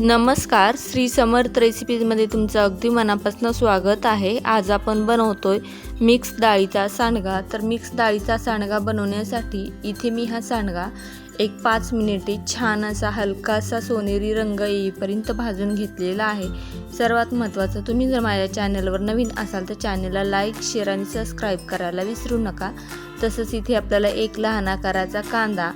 नमस्कार श्री समर्थ रेसिपीजमध्ये तुमचं अगदी मनापासून स्वागत आहे. आज आपण बनवतोय मिक्स डाळीचा सांडगा. तर मिक्स डाळीचा सांडगा बनवण्यासाठी इथे मी हा सांडगा एक पाच मिनिटे छान असा हलकासा सोनेरी रंग येईपर्यंत भाजून घेतलेला आहे. सर्वात महत्त्वाचं तुम्ही जर माझ्या चॅनलवर नवीन असाल तर चॅनलला लाईक शेअर आणि सबस्क्राईब करायला विसरू नका. तसंच इथे आपल्याला एक लहान आकाराचा कांदा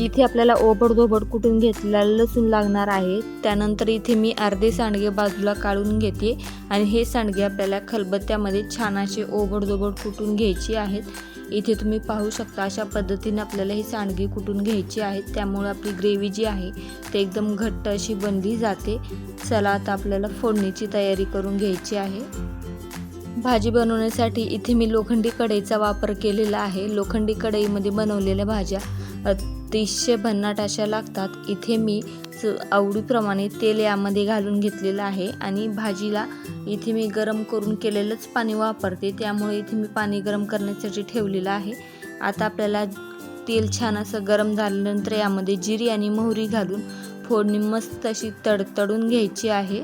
इथे आपल्याला ओबडधोबड कुठून घेतलेला लसूण लागणार आहे त्यानंतर इथे मी अर्धे सांडगे बाजूला काढून घेते आणि हे सांडगे आपल्याला खलबत्त्यामध्ये छान असे ओबडधोबड कुटून घ्यायचे आहेत इथे तुम्ही पाहू शकता अशा पद्धतीने आपल्याला हे सांडगे कुटून घ्यायचे आहेत त्यामुळे आपली ग्रेव्ही जी आहे ते एकदम घट्ट अशी बनली जाते. चला आता आपल्याला फोडणीची तयारी करून घ्यायची आहे. भाजी बनवण्यासाठी इथे मी लोखंडी कढईचा वापर केलेला आहे. लोखंडी कढईमध्ये बनवलेल्या भाज्या अतिशय भन्नाट अशा लागतात. इथे मी स आवडीप्रमाणे तेल यामध्ये घालून घेतलेलं आहे आणि भाजीला इथे मी गरम करून केलेलंच पाणी वापरते. त्यामुळे इथे मी पाणी गरम करण्यासाठी ठेवलेलं आहे. आता आपल्याला तेल छान असं गरम झाल्यानंतर यामध्ये जिरी आणि मोहरी घालून फोडणी मस्त अशी तडतडून घ्यायची आहे.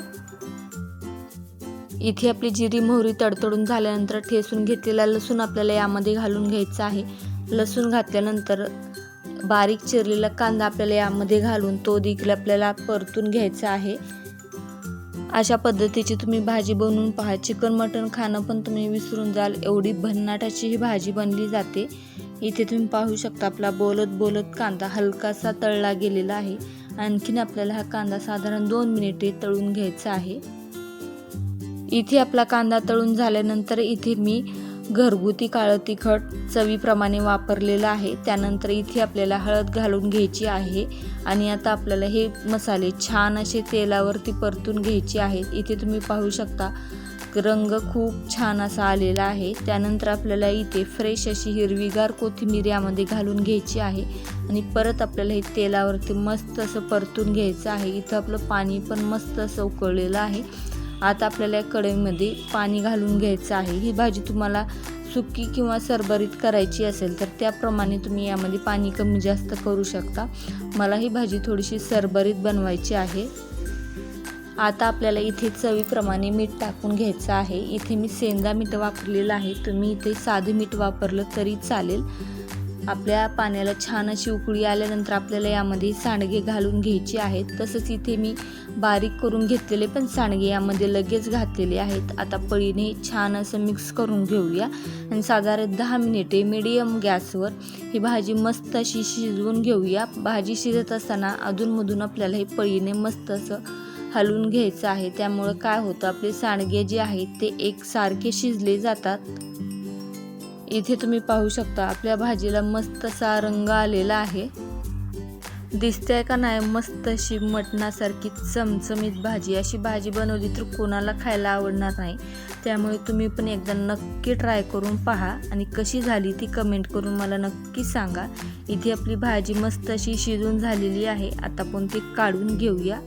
इथे आपली जिरी मोहरी तडतडून झाल्यानंतर ठेसून घेतलेला लसूण आपल्याला यामध्ये घालून घ्यायचा आहे. लसूण घातल्यानंतर बारीक चिरलेला कांदा आपल्याला यामध्ये घालून तो देखील आपल्याला परतून घ्यायचा आहे. अशा पद्धतीची तुम्ही भाजी बनवून पहा. चिकन मटण खाणं पण तुम्ही विसरून जाल. एवढी भन्नाटाची ही भाजी बनली जाते. इथे तुम्ही पाहू शकता आपला बोलत बोलत कांदा हलकासा तळला गेलेला आहे. आणखीन आपल्याला हा कांदा साधारण दोन मिनिटे तळून घ्यायचा आहे. इथे आपला कांदा तळून झाल्यानंतर इथे मी घरगुती काळं तिखट चवीप्रमाणे वापरलेलं आहे. त्यानंतर इथे आपल्याला हळद घालून घ्यायची आहे आणि आता आपल्याला हे मसाले छान असे तेलावरती परतून घ्यायचे आहेत. इथे तुम्ही पाहू शकता रंग खूप छान असा आलेला आहे. त्यानंतर आपल्याला इथे फ्रेश अशी हिरवीगार कोथिंबीर यामध्ये घालून घ्यायची आहे आणि परत आपल्याला हे तेलावरती मस्त असं परतून घ्यायचं आहे. इथं आपलं पाणी पण मस्त असं उकळलेलं आहे. आता आपल्याला कढईमध्ये पाणी घालून घ्यायचं आहे. ही भाजी तुम्हाला सुकी किंवा सरभरीत करायची असेल तर त्याप्रमाणे तुम्ही यामध्ये पाणी कमी जास्त करू शकता. मला ही भाजी थोडीशी सरभरीत बनवायची आहे. आता आपल्याला इथे चवीप्रमाणे मीठ टाकून घ्यायचं आहे. इथे मी सेंदा मीठ वापरलेलं आहे. तुम्ही इथे साधं मीठ वापरलं तरी चालेल. आपल्या पाण्याला छान अशी उकळी आल्यानंतर आपल्याला यामध्ये सांडगे घालून घ्यायचे आहेत. तसंच इथे मी बारीक करून घेतलेले पण सांडगे यामध्ये लगेच घातलेले आहेत. आता पळीने छान असं मिक्स करून घेऊया. आणि साधारण दहा मिनिटे मिडियम गॅसवर ही भाजी मस्त अशी शिजवून घेऊया. भाजी शिजत असताना अधूनमधून आपल्याला हे पळीने मस्त असं हलवून घ्यायचं आहे. त्यामुळं काय होतं आपले सांडगे जे आहेत ते एकसारखे शिजले जातात. इथे तुम्ही पाहू शकता आपल्या भाजीला मस्त असा रंग आलेला आहे. दिसते का नाही? मस्त अशी मटणासारखी चमचमीत भाजी. अशी भाजी बनवली तर कोणाला खायला आवडणार नाही. त्यामुळे तुम्ही पण एकदा नक्की ट्राय करून पहा. आणि कशी झाली ती कमेंट करून मला नक्की सांगा. इथे आपली भाजी मस्त अशी शिजून झालेली आहे. आता पण ती काढून घेऊया.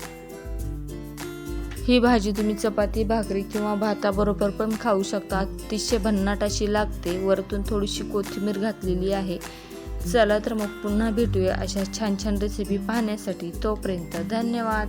ही भाजी तुम्ही चपाती भाकरी किंवा भाताबरोबर पण खाऊ शकता. अतिशय भन्नाट अशी लागते. वरतून थोडीशी कोथिंबीर घातलेली आहे. चला तर मग पुन्हा भेटूया अशा छान छान रेसिपी पाहण्यासाठी. तोपर्यंत धन्यवाद.